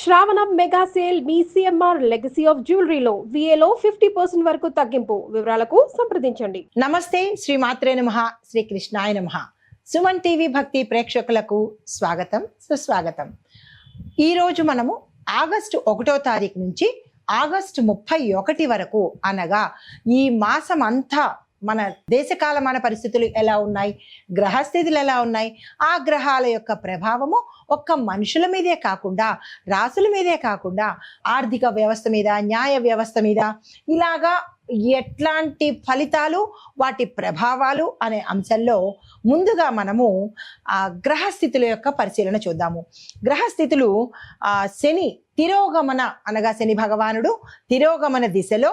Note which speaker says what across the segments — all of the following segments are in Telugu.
Speaker 1: శ్రావణ మెగా సేల్ మీ సిఎంఆర్ లెగసీ ఆఫ్ జ్యువెలరీలో విఏలో ఫిఫ్టీ పర్సెంట్ వరకు తగ్గింపు వివరాలకు సంప్రదించండి.
Speaker 2: నమస్తే శ్రీ మాత్రే నమ శ్రీ కృష్ణాయ నమ. సుమన్ టీవీ భక్తి ప్రేక్షకులకు స్వాగతం సుస్వాగతం. ఈరోజు మనము ఆగస్టు ఒకటో తారీఖు నుంచి ఆగస్టు ముప్పై ఒకటి వరకు అనగా ఈ మాసం అంతా మన దేశకాలమాన పరిస్థితులు ఎలా ఉన్నాయి? గ్రహస్థితులు ఎలా ఉన్నాయి? ఆ గ్రహాల యొక్క ప్రభావము ఒక్క మనుషుల మీదే కాకుండా రాసుల మీదే కాకుండా ఆర్థిక వ్యవస్థ మీద న్యాయ వ్యవస్థ మీద ఇలాగా ఎట్లాంటి ఫలితాలు వాటి ప్రభావాలు అనే అంశంలో ముందుగా మనము ఆ గ్రహస్థితుల యొక్క పరిశీలన చూద్దాము. గ్రహస్థితులు ఆ శని తిరోగమన అనగా శని భగవానుడు తిరోగమన దిశలో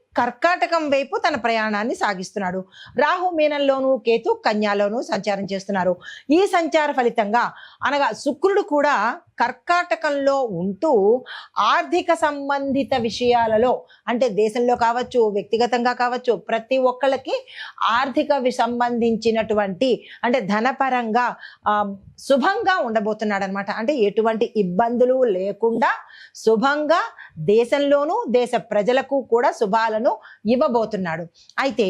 Speaker 2: కర్కాటకం వైపు తన ప్రయాణాన్ని సాగిస్తున్నాడు. రాహు మీనంలోను కేతు కన్యాలోను సంచారం చేస్తున్నారు. ఈ సంచార ఫలితంగా అనగా శుక్రుడు కూడా కర్కాటకంలో ఉంటూ ఆర్థిక సంబంధిత విషయాలలో అంటే దేశంలో కావచ్చు వ్యక్తిగతంగా కావచ్చు ప్రతి ఒక్కళ్ళకి ఆర్థిక సంబంధించినటువంటి అంటే ధనపరంగా శుభంగా ఉండబోతున్నాడు అనమాట అంటే ఎటువంటి ఇబ్బందులు లేకుండా శుభంగా దేశంలోనూ దేశ ప్రజలకు కూడా శుభాలను ఇవ్వబోతున్నాడు. అయితే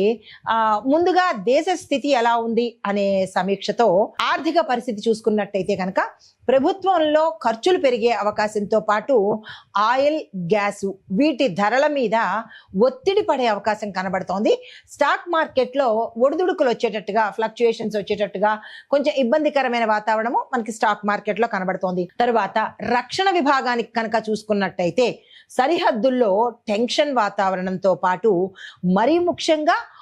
Speaker 2: ముందుగా దేశ స్థితి ఎలా ఉంది అనే సమీక్షతో ఆర్థిక పరిస్థితి చూసుకున్నట్టయితే కనుక ప్రభుత్వంలో ఖర్చులు పెరిగే అవకాశంతో పాటు ఆయిల్ గ్యాసు వీటి ధరల మీద ఒత్తిడి పడే అవకాశం కనబడుతోంది. స్టాక్ మార్కెట్లో ఒడిదుడుకులు వచ్చేటట్టుగా ఫ్లక్చుయేషన్స్ వచ్చేటట్టుగా కొంచెం ఇబ్బందికరమైన వాతావరణము మనకి స్టాక్ మార్కెట్లో కనబడుతోంది. తర్వాత రక్షణ విభాగానికి కనుక చూసుకున్నట్టయితే సరిహద్దుల్లో టెన్షన్ వాతావరణంతో పాటు మరీ ముఖ్యంగా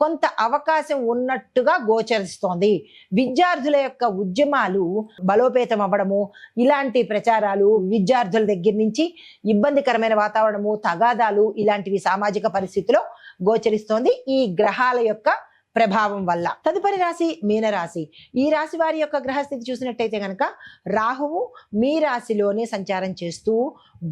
Speaker 2: కొంత అవకాశం ఉన్నట్టుగా గోచరిస్తోంది. విద్యార్థుల యొక్క ఉద్యమాలు బలోపేతం అవ్వడము ఇలాంటి ప్రచారాలు విద్యార్థుల దగ్గర నుంచి ఇబ్బందికరమైన వాతావరణము తగాదాలు ఇలాంటివి సామాజిక పరిస్థితిలో గోచరిస్తోంది ఈ గ్రహాల యొక్క ప్రభావం వల్ల. తదుపరి రాశి మీనరాశి. ఈ రాశి వారి యొక్క గ్రహస్థితి చూసినట్టయితే కనుక రాహువు మీ రాశిలోనే సంచారం చేస్తూ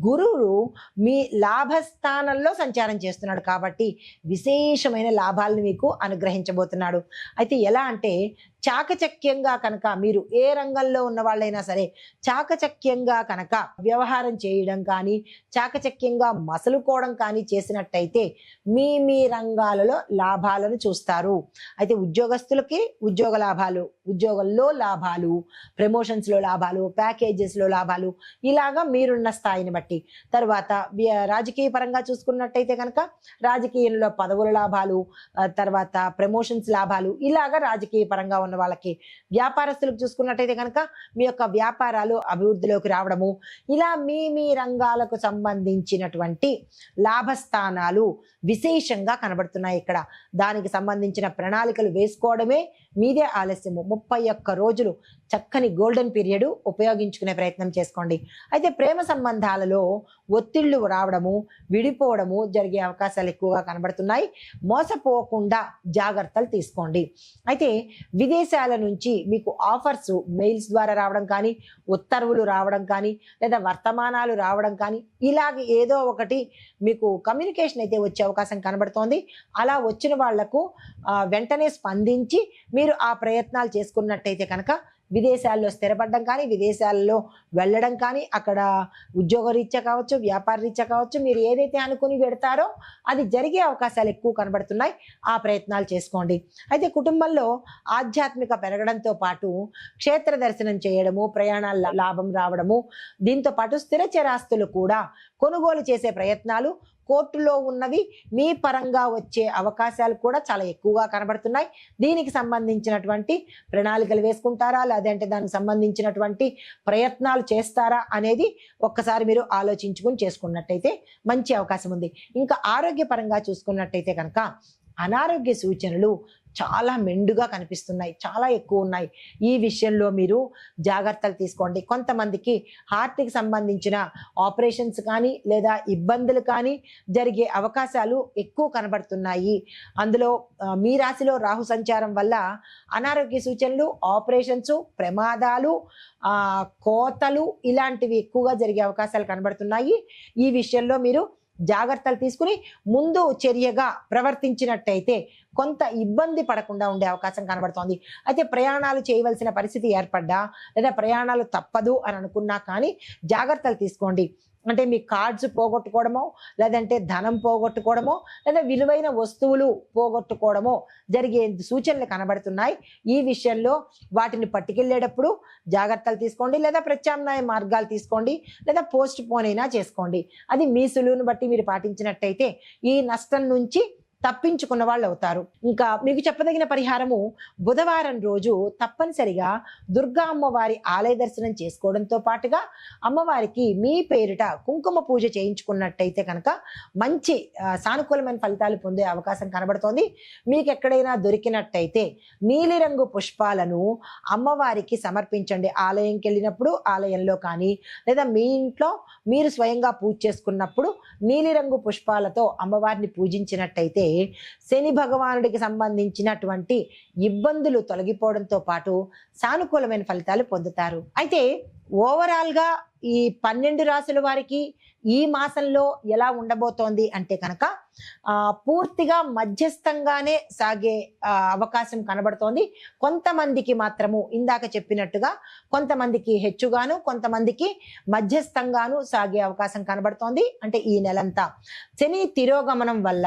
Speaker 2: గురువు మీ లాభస్థానంలో సంచారం చేస్తున్నాడు కాబట్టి విశేషమైన లాభాలను మీకు అనుగ్రహించబోతున్నాడు. అయితే ఎలా అంటే చాకచక్యంగా కనుక మీరు ఏ రంగంలో ఉన్న వాళ్ళైనా సరే చాకచక్యంగా కనుక వ్యవహారం చేయడం కానీ చాకచక్యంగా మసలుకోవడం కానీ చేసినట్టయితే మీ మీ రంగాలలో లాభాలను చూస్తారు. అయితే ఉద్యోగస్తులకి ఉద్యోగ లాభాలు ఉద్యోగంలో లాభాలు ప్రమోషన్స్లో లాభాలు ప్యాకేజెస్లో లాభాలు ఇలాగా మీరున్న స్థాయిని బట్టి. తర్వాత రాజకీయ పరంగా చూసుకున్నట్టయితే కనుక రాజకీయంలో పదవుల లాభాలు తర్వాత ప్రమోషన్స్ లాభాలు ఇలాగా రాజకీయ పరంగా ఉన్న వాళ్ళకి వ్యాపారస్తులకు చూసుకున్నట్టయితే కనుక మీ యొక్క వ్యాపారాలు అభివృద్ధిలోకి రావడము ఇలా మీ మీ రంగాలకు సంబంధించినటువంటి లాభస్థానాలు విశేషంగా కనబడుతున్నాయి ఇక్కడ. దానికి సంబంధించిన ప్రణాళికలు వేసుకోవడమే మీదే ఆలస్యము. ముప్పై ఒక్క రోజులు చక్కని గోల్డెన్ పీరియడ్ ఉపయోగించుకునే ప్రయత్నం చేసుకోండి. అయితే ప్రేమ సంబంధాలలో ఒత్తిళ్ళు రావడము విడిపోవడము జరిగే అవకాశాలు ఎక్కువగా కనబడుతున్నాయి. మోసపోకుండా జాగ్రత్తలు తీసుకోండి. అయితే విదేశాల నుంచి మీకు ఆఫర్స్ మెయిల్స్ ద్వారా రావడం కానీ ఉత్తర్వులు రావడం కానీ లేదా వర్తమానాలు రావడం కానీ ఇలాగ ఏదో ఒకటి మీకు కమ్యూనికేషన్ అయితే వచ్చే అవకాశం కనబడుతోంది. అలా వచ్చిన వాళ్ళకు వెంటనే స్పందించి మీ మీరు ఆ ప్రయత్నాలు చేసుకున్నట్టయితే కనుక విదేశాల్లో స్థిరపడడం కానీ విదేశాల్లో వెళ్ళడం కానీ అక్కడ ఉద్యోగ రీత్యా కావచ్చు వ్యాపార రీత్యా కావచ్చు మీరు ఏదైతే అనుకుని పెడతారో అది జరిగే అవకాశాలు ఎక్కువ కనబడుతున్నాయి. ఆ ప్రయత్నాలు చేసుకోండి. అయితే కుటుంబంలో ఆధ్యాత్మిక పెరగడంతో పాటు క్షేత్ర దర్శనం చేయడము ప్రయాణాల లాభం రావడము దీంతో పాటు స్థిర చరాస్తులు కూడా కొనుగోలు చేసే ప్రయత్నాలు కోర్టులో ఉన్నవి మీ పరంగా వచ్చే అవకాశాలు కూడా చాలా ఎక్కువగా కనబడుతున్నాయి. దీనికి సంబంధించినటువంటి ప్రణాళికలు వేసుకుంటారా? లేదంటే దానికి సంబంధించినటువంటి ప్రయత్నాలు చేస్తారా అనేది ఒక్కసారి మీరు ఆలోచించుకుని చేసుకున్నట్టయితే మంచి అవకాశం ఉంది. ఇంకా ఆరోగ్యపరంగా చూసుకున్నట్టయితే కనుక అనారోగ్య సూచనలు చాలా మెండుగా కనిపిస్తున్నాయి చాలా ఎక్కువ ఉన్నాయి. ఈ విషయంలో మీరు జాగ్రత్తలు తీసుకోండి. కొంతమందికి హార్ట్కి సంబంధించిన ఆపరేషన్స్ కానీ లేదా ఇబ్బందులు కానీ జరిగే అవకాశాలు ఎక్కువ కనబడుతున్నాయి. అందులో మీ రాశిలో రాహు సంచారం వల్ల అనారోగ్య సూచనలు ఆపరేషన్స్ ప్రమాదాలు కోతలు ఇలాంటివి ఎక్కువగా జరిగే అవకాశాలు కనబడుతున్నాయి. ఈ విషయంలో మీరు జాగ్రత్తలు తీసుకుని ముందు చర్యగా ప్రవర్తించినట్టయితే కొంత ఇబ్బంది పడకుండా ఉండే అవకాశం కనబడుతోంది. అయితే ప్రయాణాలు చేయవలసిన పరిస్థితి ఏర్పడ్డా లేదా ప్రయాణాలు తప్పదు అని అనుకున్నా కానీ జాగ్రత్తలు తీసుకోండి. అంటే మీ కార్డ్స్ పోగొట్టుకోవడమో లేదంటే ధనం పోగొట్టుకోవడమో లేదా విలువైన వస్తువులు పోగొట్టుకోవడమో జరిగే సూచనలు కనబడుతున్నాయి. ఈ విషయంలో వాటిని పట్టుకెళ్ళేటప్పుడు జాగ్రత్తలు తీసుకోండి లేదా ప్రత్యామ్నాయ మార్గాలు తీసుకోండి లేదా పోస్ట్ పోన్ అయినా చేసుకోండి. అది మీ సులువును బట్టి మీరు పాటించినట్టయితే ఈ నష్టం నుంచి తప్పించుకున్న వాళ్ళు అవుతారు ఇంకా మీకు చెప్పదగిన పరిహారము బుధవారం రోజు తప్పనిసరిగా దుర్గా అమ్మవారి ఆలయ దర్శనం చేసుకోవడంతో పాటుగా అమ్మవారికి మీ పేరిట కుంకుమ పూజ చేయించుకున్నట్టయితే కనుక మంచి సానుకూలమైన ఫలితాలు పొందే అవకాశం కనబడుతోంది. మీకు ఎక్కడైనా దొరికినట్టయితే నీలిరంగు పుష్పాలను అమ్మవారికి సమర్పించండి. ఆలయంకి వెళ్ళినప్పుడు ఆలయంలో కానీ లేదా మీ ఇంట్లో మీరు స్వయంగా పూజ చేసుకున్నప్పుడు నీలిరంగు పుష్పాలతో అమ్మవారిని పూజించినట్టయితే శని భగవానుడికి సంబంధించినటువంటి ఇబ్బందులు తొలగిపోవడంతో పాటు సానుకూలమైన ఫలితాలు పొందుతారు. అయితే ఓవరాల్గా ఈ పన్నెండు రాసుల వారికి ఈ మాసంలో ఎలా ఉండబోతోంది అంటే కనుక ఆ, పూర్తిగా మధ్యస్థంగానే సాగే అవకాశం కనబడుతోంది. కొంతమందికి మాత్రము ఇందాక చెప్పినట్టుగా కొంతమందికి హెచ్చుగాను కొంతమందికి మధ్యస్థంగాను సాగే అవకాశం కనబడుతోంది. అంటే ఈ నెలంతా శని తిరోగమనం వల్ల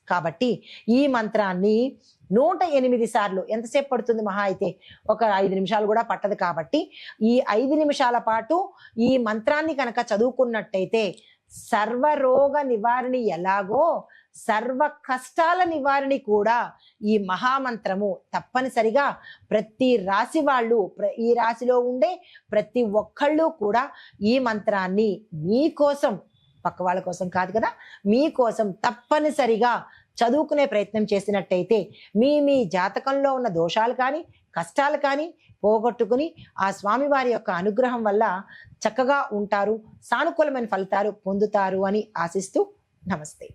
Speaker 2: కాబట్టి ఈ మంత్రాన్ని నూట ఎనిమిది సార్లు ఎంతసేపు పడుతుంది మహా అయితే? ఒక ఐదు నిమిషాలు కూడా పట్టదు కాబట్టి ఈ ఐదు నిమిషాల పాటు ఈ మంత్రాన్ని కనుక చదువుకున్నట్టయితే సర్వరోగ నివారణి ఎలాగో సర్వ కష్టాల నివారణి కూడా ఈ మహామంత్రము తప్పనిసరిగా ప్రతి రాశి వాళ్ళు ప్ర- ఈ రాశిలో ఉండే ప్రతి ఒక్కళ్ళు కూడా ఈ మంత్రాన్ని మీకోసం పక్క వాళ్ళ కోసం కాదు కదా మీకోసం తప్పనిసరిగా చదువుకునే ప్రయత్నం చేసినట్టయితే మీ మీ జాతకంలో ఉన్న దోషాలు కానీ కష్టాలు కానీ పోగొట్టుకుని ఆ స్వామివారి యొక్క అనుగ్రహం వల్ల చక్కగా ఉంటారు సానుకూలమైన ఫలితాలు పొందుతారు అని ఆశిస్తూ నమస్తే.